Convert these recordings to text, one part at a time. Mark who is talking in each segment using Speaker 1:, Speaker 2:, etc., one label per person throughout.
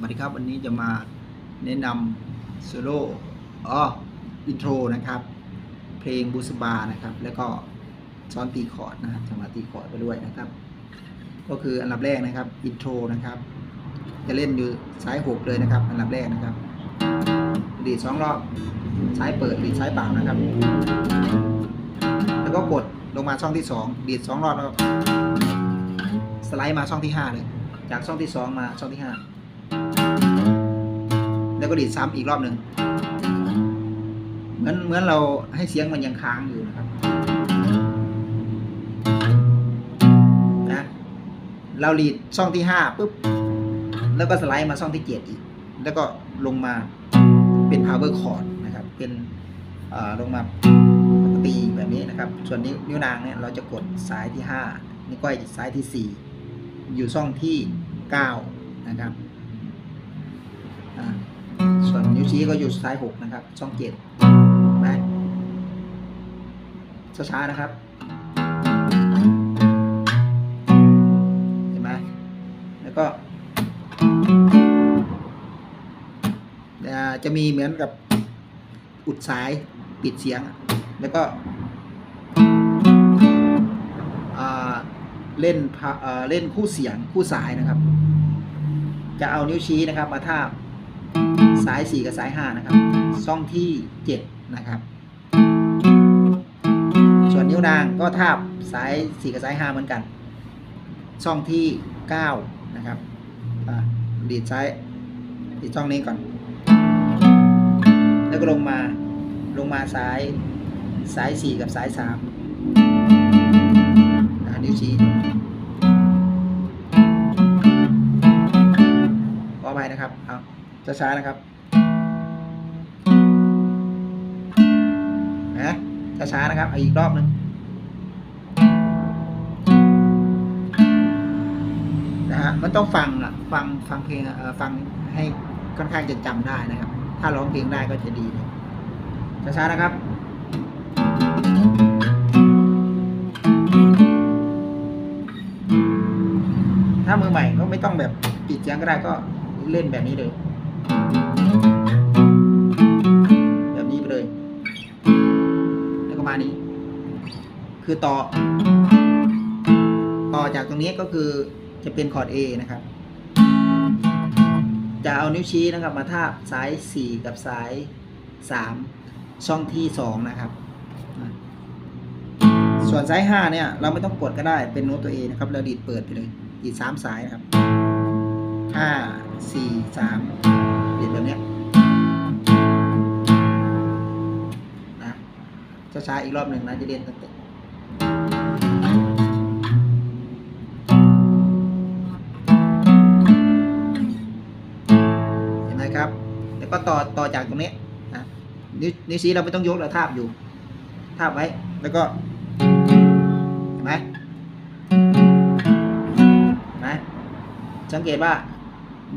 Speaker 1: วัสดีครับ วันนี้จะมาแนะนำโซโล่อ๋ออินโทรนะครับ เพลงบูสบานะครับ แล้วก็ซ้อนตีคอร์ดนะครับสมาตีคอร์ดไปด้วยนะครับ ก็คืออันดับแรกนะครับอินโทรนะครับ จะเล่นอยู่ซ้ายหกเลยนะครับ อันดับแรกนะครับ ดีดสองรอบซ้ายเปิดดีดซ้ายเปล่านะครับ แล้วก็กดลงมาช่องที่สองดีดสองรอบแล้วสไลด์มาช่องที่ห้าเลยจากช่องที่สองมาช่องที่ห้า แล้วก็ดีดซ้ำอีกรอบหนึ่งเหมือนเหมือนเราให้เสียงมันยังค้างอยู่นะครับนะเราดีดช่องที่ห้าปุ๊บแล้วก็สไลด์มาช่องที่เจ็ดอีก แล้วก็ลงมาเป็น power chord นะครับ เป็นเอ่อลงมาปกติแบบนี้นะครับ ส่วนนิ้วนิ้วนางเนี่ยเราจะกดซ้ายที่ 5 นิ้วก้อยซ้ายที่ 4 อยู่ช่องที่ 9 นะครับอ่า ส่วนนิ้วชี้ก็อยู่ซ้าย6นะครับ ช่องเห็นไหมช้าๆนะครับ เห็นไหมแล้วก็จะมีเหมือนกับอุดสายปิดเสียง แล้วก็เล่นเล่นคู่เสียงคู่สายนะครับ จะเอานิ้วชี้นะครับมาทาบ สาย 4 กับสาย 5 นะครับ ช่องที่ 7 นะครับ ส่วนนิ้วนางก็ทาบสาย 4 กับสาย 5 เหมือนกัน ช่องที่ 9 นะครับอ่าดีดซ้ายดีดช่องนี้ก่อน แล้วก็ลงมาลงมาซ้ายซ้ายสี่กับซ้ายสามอ่านิ้วชี้ขอไปนะครับเอา ช้าๆนะครับนะช้าๆนะครับอีกรอบหนึงนะฮะมันต้องฟังอะฟังฟังเพลงเอ่อฟังให้ค่อนข้างจะจำได้นะครับ ถ้าร้องเพลงได้ก็จะดีเลยช้าๆนะครับถ้ามือใหม่ก็ไม่ต้องแบบปิดเสียงก็ได้ก็เล่นแบบนี้เลย แบบนี้ไปเลย แล้วก็มานี้ คือต่อ ต่อจากตรงนี้ก็คือจะเป็นคอร์ด A นะครับ จะเอานิ้วชี้นะครับ มาทาบซ้าย 4 กับซ้าย 3 ช่องที่ 2 นะครับ ส่วนซ้าย 5 เนี่ย เราไม่ต้องกดก็ได้เป็นโน้ตตัว A นะครับเราดีดเปิดไปเลย ดีด 3 สายนะครับ 5 4 3ดีดแบบเนี้ยนะช้าๆอีกรอบหนึ่งนะจะเรียนตั้งแต่เห็นไหมครับ แล้วก็ต่อต่อจากตรงนี้นะนิ้นิ้วชี้เราไม่ต้องยกเราทาบอยู่ ทาบไว้ แล้วก็ เห็นไหมเห็นไหมสังเกตว่า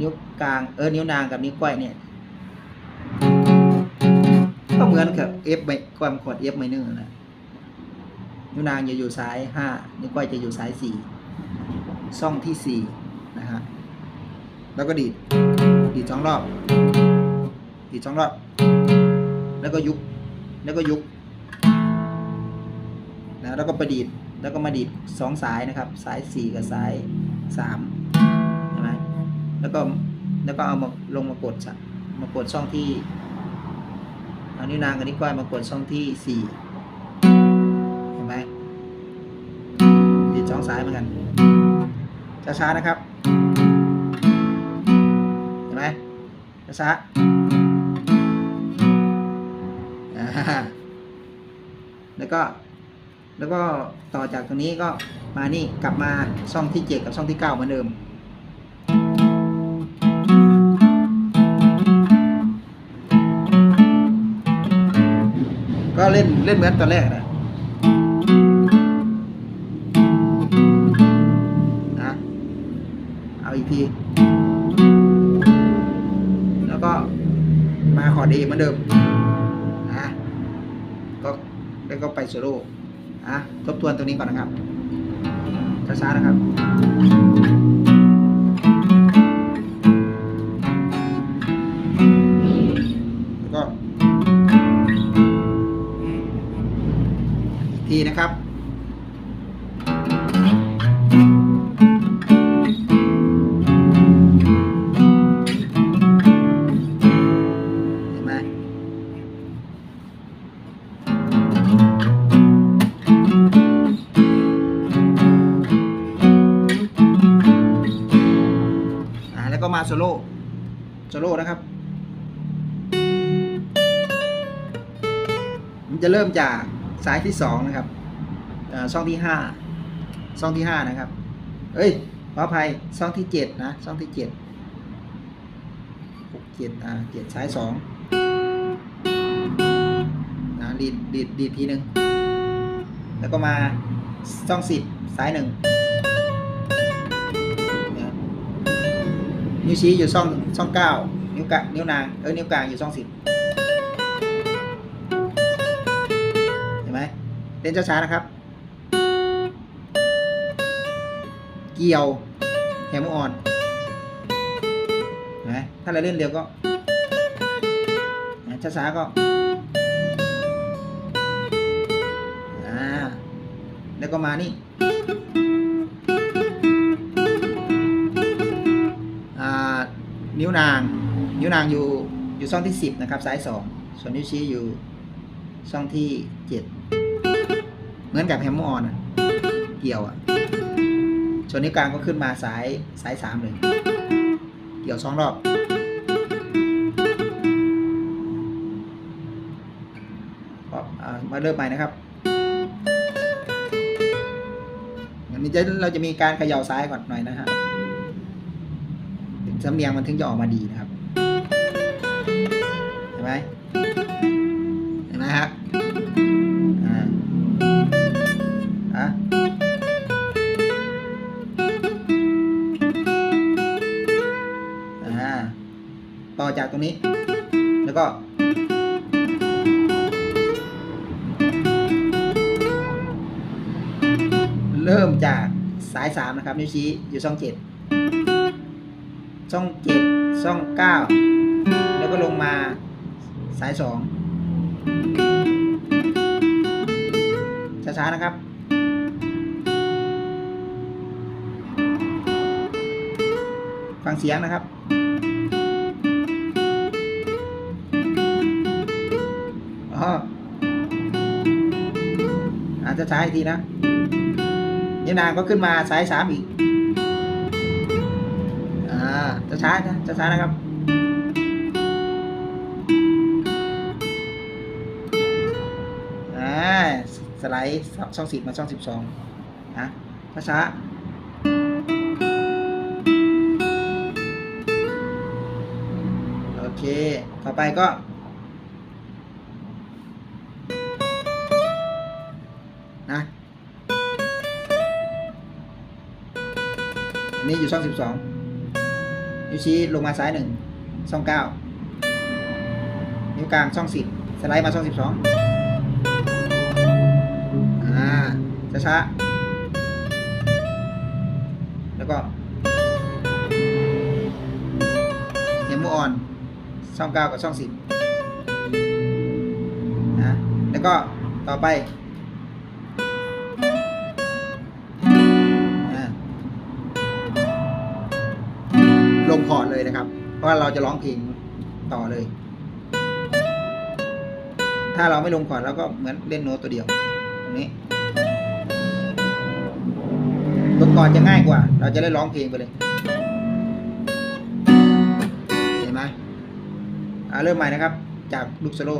Speaker 1: นิ้วกลางเออนิ้วนางกับนิ้วก้อยเนี่ยก็เหมือนกับ F ไมความกด F minor นะนิ้วนางจะอยู่ซ้ายห้านิ้วก้อยจะอยู่ซ้ายสี่ช่องที่สี่นะฮะแล้วก็ดีดดีดสองรอบดีดสองรอบแล้วก็ยุบแล้วก็ยุบนะแล้วก็ประดีดแล้วก็มาดีดสองสายนะครับ สายสี่กับสายสาม แล้วก็แล้วก็เอามาลงมากดสะมากดช่องที่เอานิ้วนางกับนิ้วก้อยมากดช่องที่สี่เห็นไหมดีดสองสายเหมือนกันช้าๆนะครับเห็นไหมช้าๆอ่าแล้วก็แล้วก็ต่อจากตรงนี้ก็มานี่กลับมาช่องที่เจ็ดกับช่องที่เก้าเหมือนเดิม ก็เล่นเล่นเหมือนตอนแรกนะนะเอาอีกที แล้วก็มาคอร์ดเอเหมือนเดิมนะก็แล้วก็ไปโซโล่อะทบทวนตรงนี้ก่อนนะครับช้าๆนะครับ ก็มาโซโล่โซโล่นะครับ มันจะเริ่มจากสายที่สองนะครับอ่อช่องที่ห้าช่องที่ห้านะครับ เอ้ยขออภัยช่องที่เจ็ดนะช่องที่เจ็ดหกเจ็ดอ่าเจ็ดสายสองนะดีดดีดดีดทีหนึ่งแล้วก็มาช่องสิบสายหนึ่ง นิ้วชี้อยู่ช่องช่องเก้านิ้วกะนิ้วนางเอ้ยนิ้วกลางอยู่ช่องสิบเห็นไหมเล่นช้าๆนะครับ เกี่ยวแฮมอ่อนเห็นไหมถ้าเราเล่นเร็วก็ช้าๆก็อ่าแล้วก็มานี่ นิ้วนาง นิ้วนางอยู่อยู่ช่องที่สิบนะครับ ซ้ายสองส่วนนิ้วชี้อยู่ช่องที่เจ็ดเหมือนกับแฮมมอร์อนเกี่ยวอะส่วนนิ้วกลางก็ขึ้นมาสายสายสามเลย เกี่ยวสองรอบ มาเริ่มใหม่นะครับอันนี้จะเราจะมีการเขย่าซ้ายก่อนหน่อยนะ สำเนียงมันถึงจะออกมาดีนะครับเห็นไหมเห็นไหมครับอ่าอะอ่าต่อจากตรงนี้ แล้วก็เริ่มจากสายสามนะครับ นิ้วชี้อยู่ช่องเจ็ด ช่องเจ็ดช่องเก้าแล้วก็ลงมาสายสองช้าๆนะครับฟังเสียงนะครับอ๋ออาจจะช้าอีกทีนะยานางก็ขึ้นมาสายสามอีก จะช้านะจะช้านะครับอ่าสไลด์ช่องสิบมาช่องสิบสองนะช้าๆโอเค ต่อไปก็ นะอันนี้อยู่ช่องสิบสอง นิ้วชี้ลงมาซ้ายหนึ่งช่องเก้านิ้วกลางช่องสิบสไลด์มาช่องสิบสองอ่าช้าๆแล้วก็เฮมโมออนช่องเก้ากับช่องสิบนะแล้วก็ต่อไป เลยนะครับ เพราะว่าเราจะร้องเพลงต่อเลย ถ้าเราไม่ลงคอร์ดเราก็เหมือนเล่นโน้ตตัวเดียวตรงนี้ลงคอร์ดจะง่ายกว่า เราจะได้ร้องเพลงไปเลย เห็นไหมเริ่มใหม่นะครับ จากลูกสโล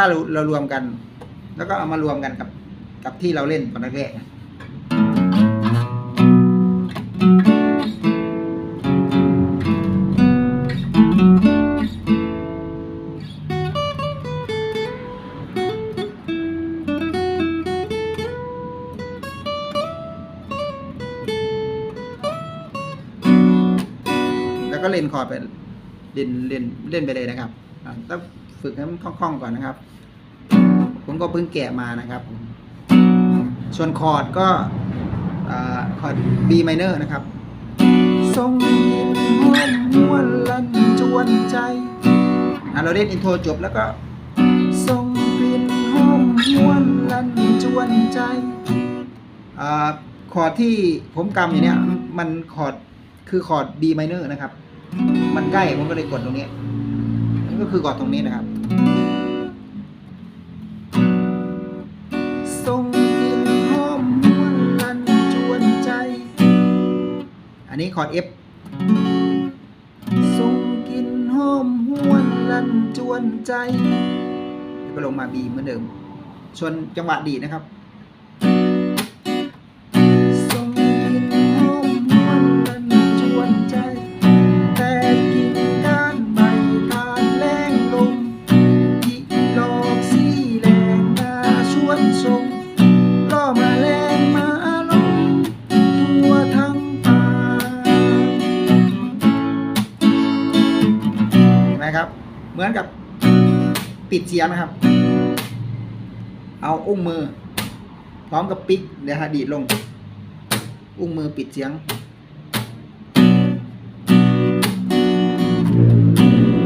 Speaker 1: ถ้าเราเรารวมกัน แล้วก็เอามารวมกันกับกับที่เราเล่นตอนแรกๆนะแล้วก็เล่นคอร์ดไปเล่นเล่นเล่นไปเลยนะครับอ่าต้อง ฝึกให้มันคล่องๆก่อนนะครับ ผมก็เพิ่งแกะมานะครับผมส่วนคอร์ดก็อ่าคอร์ด B minor นะครับทรงยินหอมหวนลันจวนใจอะเราเล่นอินโทรจบแล้วก็ทรงกลิ่นหอมหวนลันจวนใจอ่าคอร์ดที่ผมกำอยู่เนี่ยมันคอร์ดคือคอร์ด B minor นะครับ มันใกล้ผมก็เลยกดตรงนี้นี่ ก็คือกอดตรงนี้นะครับทรงกินหอมหวนลันจวนใจอันนี้คอร์ด F ทรงกินหอมหวนลันจวนใจ แล้วก็ลงมา B เหมือนเดิมส่วนจังหวะดีนะครับ นไหมครับ เหมือนกับปิดเสียงนะครับ เอาอุ้งมือ พร้อมกับปิกเดี๋ยวฮะดีดลง อุ้งมือปิดเสียง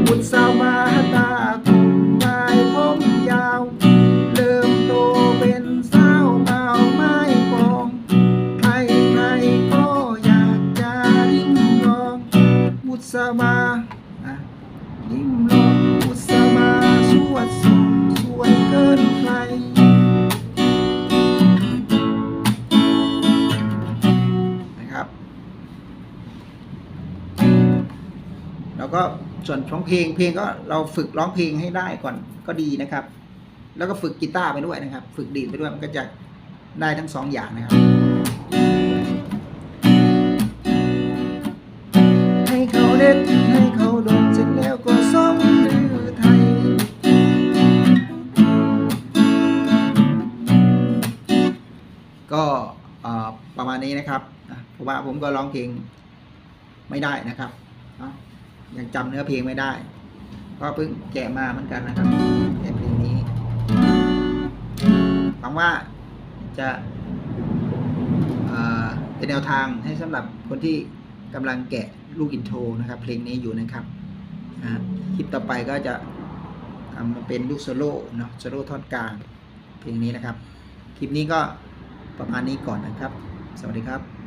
Speaker 1: บุตรสาวมาตาคมนายผมยาวเริ่มโตเป็นสาวเบาไม้ปองใครใครก็อยากจะริมลองบุตรสาวมา ริมลองบุตสาวมาสวดสดสวยเกินใคร นะครับ แล้วก็ส่วนของเพลงเพลงก็เราฝึกร้องเพลงให้ได้ก่อนก็ดีนะครับ แล้วก็ฝึกกีตาร์ไปด้วยนะครับ ฝึกดีดไปด้วยมันก็จะได้ทั้งสองอย่างนะครับ นะครับเพราะว่าผมก็ร้องเพลงไม่ได้นะครับยังจำเนื้อเพลงไม่ได้ ก็เพิ่งแกะมาเหมือนกันนะครับแกะเพลงนี้หวังว่าจะเอ่อเป็นแนวทางให้สำหรับคนที่กำลังแกะลูกอินโทรนะครับ เพลงนี้อยู่นะครับคลิปต่อไปก็จะทำมาเป็นลูกโซโล่เนาะโซโล่ท่อนกลางเพลงนี้นะครับ คลิปนี้ก็ประมาณนี้ก่อนนะครับ สวัสดีครับ